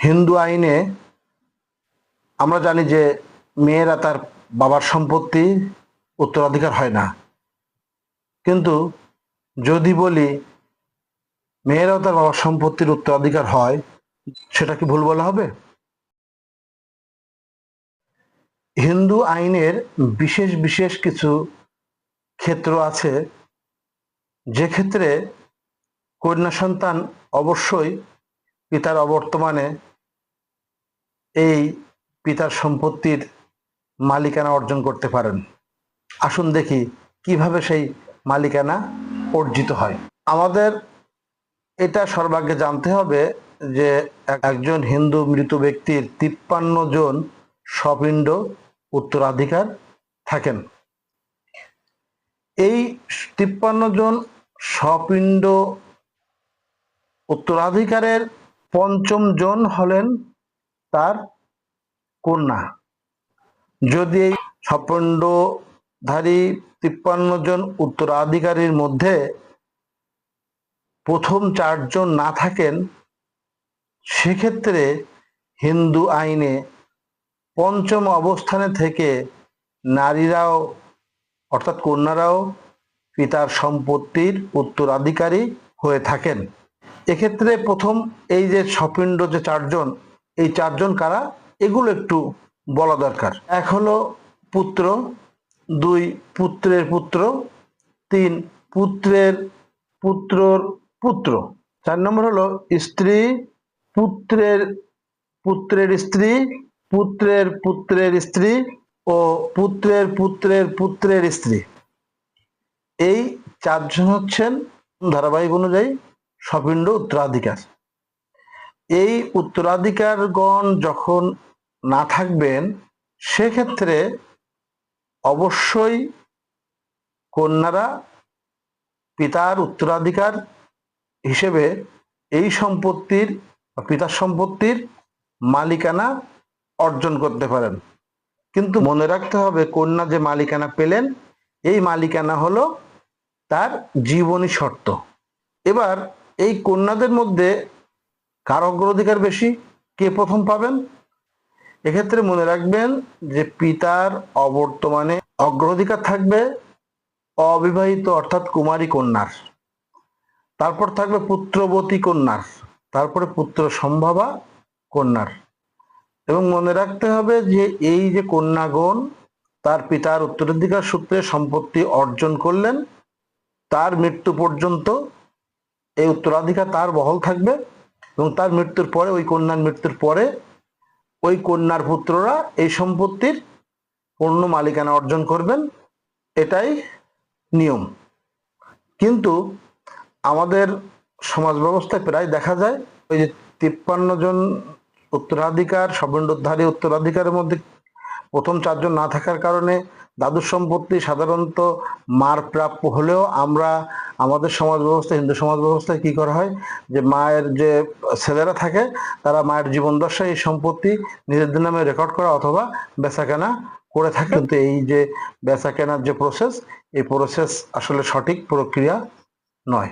হিন্দু আইনে আমরা জানি যে মেয়েরা তার বাবার সম্পত্তি উত্তরাধিকার হয় না। কিন্তু যদি বলি মেয়েরাও তার বাবার সম্পত্তির উত্তরাধিকার হয়, সেটা কি ভুল বলা হবে? হিন্দু আইনের বিশেষ বিশেষ কিছু ক্ষেত্র আছে, যে ক্ষেত্রে কন্যা সন্তান অবশ্যই পিতার অবর্তমানে এই পিতার সম্পত্তির মালিকানা অর্জন করতে পারেন। আসুন দেখি কীভাবে সেই মালিকানা অর্জিত হয়। আমাদের এটা সর্বাগ্যে জানতে হবে যে একজন হিন্দু মৃত ব্যক্তির তিপ্পান্ন জন সপিণ্ড উত্তরাধিকার থাকেন। এই তিপ্পান্ন জন সপিণ্ড উত্তরাধিকারের পঞ্চম জন হলেন তার কন্যা। যদি এই সপণ্ডধারী তিপ্পান্ন জন উত্তরাধিকারীর মধ্যে প্রথম চারজন না থাকেন, সেক্ষেত্রে হিন্দু আইনে পঞ্চম অবস্থানে থেকে নারীরাও, অর্থাৎ কন্যারাও পিতার সম্পত্তির উত্তরাধিকারী হয়ে থাকেন। এক্ষেত্রে প্রথম এই যে সপিণ্ড যে চারজন এই চারজন কারা? এগুলো একটু বলা দরকার। এক হলো পুত্র, দুই পুত্রের পুত্র, তিন পুত্রের পুত্রর পুত্র। চার নম্বর হলো স্ত্রী, পুত্রের পুত্রের স্ত্রী, পুত্রের পুত্রের স্ত্রী ও পুত্রের পুত্রের পুত্রের স্ত্রী। এই চারজন হচ্ছেন ধারাবাহিক অনুযায়ী সপিণ্ড উত্তরাধিকার। এই উত্তরাধিকারগণ যখন না থাকবেন, সেক্ষেত্রে অবশ্যই কন্যারা পিতার উত্তরাধিকার হিসেবে এই সম্পত্তির পিতার সম্পত্তির মালিকানা অর্জন করতে পারেন। কিন্তু মনে রাখতে হবে, কন্যা যে মালিকানা পেলেন, এই মালিকানা হলো তার জীবনী শর্ত। এবার এই কন্যাদের মধ্যে কার অগ্রাধিকার বেশি? কে প্রথম পাবেন? এক্ষেত্রে মনে রাখবেন যে পিতার অবর্তমানে অগ্রাধিকার থাকবে অবিবাহিত, অর্থাৎ কুমারী কন্যার। তারপর থাকবে পুত্রবতী কন্যার, তারপরে পুত্র সম্ভাবা কন্যার। এবং মনে রাখতে হবে যে এই যে কন্যাগণ তার পিতার উত্তরাধিকার সূত্রে সম্পত্তি অর্জন করলেন, তার মৃত্যু পর্যন্ত এই উত্তরাধিকার তার বহল থাকবে। এবং তার মৃত্যুর পরে, ওই কন্যার মৃত্যুর পরে, ওই কন্যার পুত্ররা এই সম্পত্তির পূর্ণ মালিকানা অর্জন করবেন। এটাই নিয়ম। কিন্তু আমাদের সমাজ ব্যবস্থায় প্রায় দেখা যায়, ওই যে তিপ্পান্ন জন উত্তরাধিকার সবণ্ডধারী উত্তরাধিকারের মধ্যে প্রথম চারজন না থাকার কারণে দাদুর সম্পত্তি সাধারণত মার প্রাপ্য হলেও আমরা আমাদের সমাজ ব্যবস্থা, হিন্দু সমাজ ব্যবস্থায় কি করা হয়? যে মায়ের যে ছেলেরা থাকে, তারা মায়ের জীবন দশায় এই সম্পত্তি নিজেদের নামে রেকর্ড করা অথবা বেচাকেনা করে থাকে। কিন্তু এই যে বেচা কেনার যে প্রসেস এই প্রসেস আসলে সঠিক প্রক্রিয়া নয়।